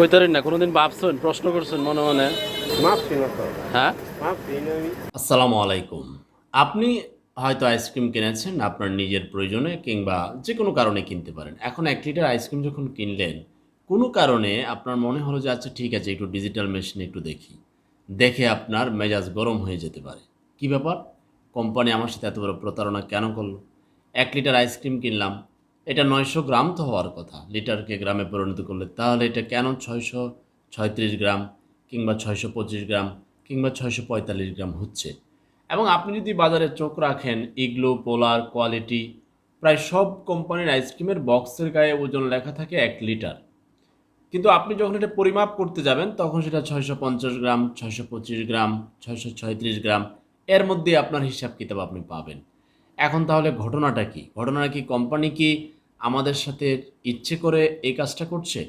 কইতারেন না কোনোদিন ভাবছেন প্রশ্ন করছেন মনে মনে। হ্যাঁ? আসসালামু আলাইকুম। আপনি হয়তো আইসক্রিম কিনেছেন আপনার নিজের প্রয়োজনে কিংবা যে কোনো কারণে কিনতে পারেন। এখন এক লিটার আইসক্রিম যখন কিনলেন কোনো কারণে আপনার মনে হলো যে আচ্ছা ঠিক আছে একটু ডিজিটাল মেশিনে একটু দেখি। দেখে আপনার মেজাজ গরম হয়ে যেতে পারে। কি ব্যাপার? কোম্পানি আমার সাথে এত বড় প্রতারণা কেন করল? এক লিটার আইসক্রিম কিনলাম এটা নয়শো গ্রাম তো হওয়ার কথা। লিটারকে গ্রামে পরিণত করলে তাহলে এটা কেন ছয়শো ছয়ত্রিশ গ্রাম কিংবা ছয়শো পঁচিশ গ্রাম কিংবা ছয়শো পঁয়তাল্লিশ গ্রাম হচ্ছে? এবং আপনি যদি বাজারে চোখ রাখেন, ইগলো, পোলার, কোয়ালিটি, প্রায় সব কোম্পানির আইসক্রিমের বক্সের গায়ে ওজন লেখা থাকে এক লিটার। কিন্তু আপনি যখন এটা পরিমাপ করতে যাবেন, তখন সেটা ছয়শো পঞ্চাশ গ্রাম, ছয়শো পঁচিশ গ্রাম, ছয়শো ছয়ত্রিশ গ্রাম, এর মধ্যে আপনার হিসাব কিতাব আপনি পাবেন। এখন তাহলে ঘটনাটা কি? ঘটনাটা কি কোম্পানি কি আমাদের সাথে ইচ্ছে করে এই কাজটা করছে?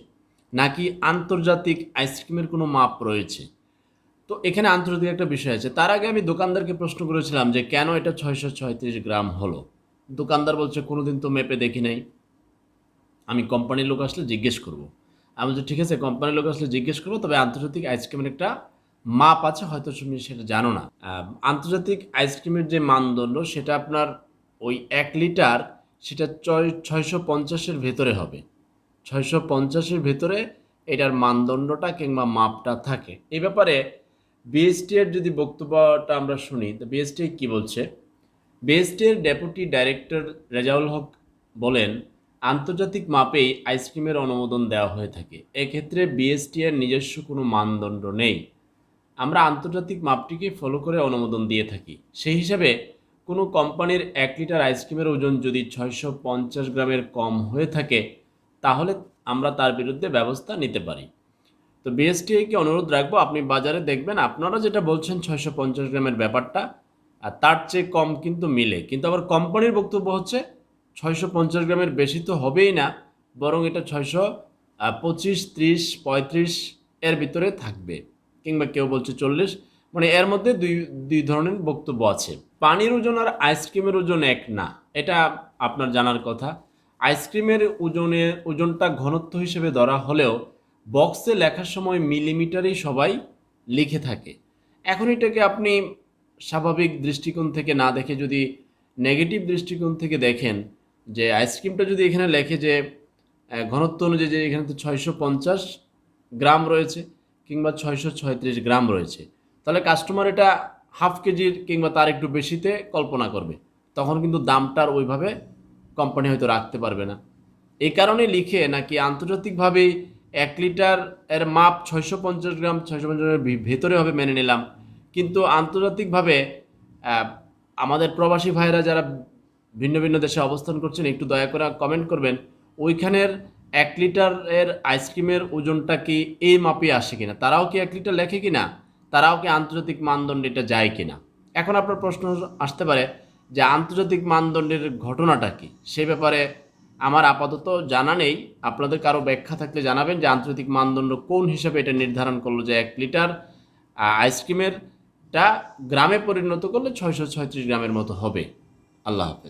নাকি আন্তর্জাতিক আইসক্রিমের কোনো মাপ রয়েছে? তো এখানে আন্তর্জাতিক একটা বিষয় আছে। তার আগে আমি দোকানদারকে প্রশ্ন করেছিলাম যে কেন এটা ছয়শো ছয়ত্রিশ গ্রাম হলো? দোকানদার বলছে কোনো দিন তো মেপে দেখি নাই। আমি কোম্পানির লোক আসলে জিজ্ঞেস করব। আমি বলছি, ঠিক আছে কোম্পানির লোক আসলে জিজ্ঞেস করব, তবে আন্তর্জাতিক আইসক্রিমের একটা মাপ আছে, হয়তো তুমি সেটা জানো না। আন্তর্জাতিক আইসক্রিমের যে মানদণ্ড, সেটা আপনার ওই এক লিটার সেটা ছয়, ছয়শো পঞ্চাশের ভেতরে হবে। ছয়শো পঞ্চাশের ভেতরে এটার মানদণ্ডটা কিংবা মাপটা থাকে। এ ব্যাপারে বিএসটি এর যদি বক্তব্যটা আমরা শুনি, তো বিএসটি কি বলছে? বিএসটি এর ডেপুটি ডাইরেক্টর রেজাউল হক বলেন, আন্তর্জাতিক মাপেই আইসক্রিমের অনুমোদন দেওয়া হয়ে থাকে। এক্ষেত্রে বিএসটি এর নিজস্ব কোনো মানদণ্ড নেই। আমরা আন্তর্জাতিক মাপটিকে ফলো করে অনুমোদন দিয়ে থাকি। সেই হিসাবে কোনো কোম্পানির এক লিটার আইসক্রিমের ওজন যদি ছয়শো পঞ্চাশ গ্রামের কম হয়ে থাকে, তাহলে আমরা তার বিরুদ্ধে ব্যবস্থা নিতে পারি। তো বিএসটিআইকে অনুরোধ রাখব, আপনি বাজারে দেখবেন, আপনারা যেটা বলছেন ছয়শো পঞ্চাশ গ্রামের ব্যাপারটা, আর তার চেয়ে কম কিন্তু মিলে। কিন্তু আবার কোম্পানির বক্তব্য হচ্ছে, ছয়শো পঞ্চাশ গ্রামের বেশি তো হবেই না, বরং এটা ছয়শো পঁচিশ, ত্রিশ, পঁয়ত্রিশ এর ভিতরে থাকবে, কিংবা কেউ বলছে চল্লিশ মানে এর মধ্যে দুই দুই ধরনের বক্তব্য আছে। পানির ওজন আর আইসক্রিমের ওজন এক না। এটা আপনার জানার কথা। আইসক্রিমের ওজনের ওজনটা ঘনত্ব হিসেবে ধরা হলেও বক্সে লেখার সময় মিলিমিটারেই সবাই লিখে থাকে। এখন এটাকে আপনি স্বাভাবিক দৃষ্টিকোণ থেকে না দেখে যদি নেগেটিভ দৃষ্টিকোণ থেকে দেখেন যে আইসক্রিমটা যদি এখানে লেখে যে ঘনত্ব অনুযায়ী যে এখানে তো ছয়শো পঞ্চাশ গ্রাম রয়েছে কিংবা ছয়শো ছয়ত্রিশ গ্রাম রয়েছে। তাহলে কাস্টমার এটা হাফ কেজির কিংবা তার একটু বেশিতে কল্পনা করবে। তখন কিন্তু দামটার ওইভাবে কোম্পানি হয়তো রাখতে পারবে না। এই কারণে লিখে নাকি আন্তর্জাতিকভাবে এক লিটার এর মাপ ছয়শো পঞ্চাশ গ্রাম, ছয়শো পঞ্চাশ গ্রামের ভেতরে হবে মেনে নিলাম। কিন্তু আন্তর্জাতিকভাবে আমাদের প্রবাসী ভাইরা যারা ভিন্ন ভিন্ন দেশে অবস্থান করছেন, একটু দয়া করে কমেন্ট করবেন, ওইখানের এক লিটার এর আইসক্রিমের ওজনটা কি এই মাপে আসে কিনা? তারাও কি এক লিটার লেখে কিনা? তারাও কি আন্তর্জাতিক মানদণ্ডে এটা যায় কিনা? এখন আপনার প্রশ্ন আসতে পারে যে আন্তর্জাতিক মানদণ্ডের ঘটনাটা কি? সে ব্যাপারে আমার আপাতত জানা নেই। আপনাদের কারও ব্যাখ্যা থাকলে জানাবেন যে আন্তর্জাতিক মানদণ্ড কোন হিসাবে এটা নির্ধারণ করল যে এক লিটার আইসক্রিমেরটা গ্রামে পরিণত করলে ছয়শো ছয়ত্রিশ গ্রামের মতো হবে। আল্লাহ হাফেজ।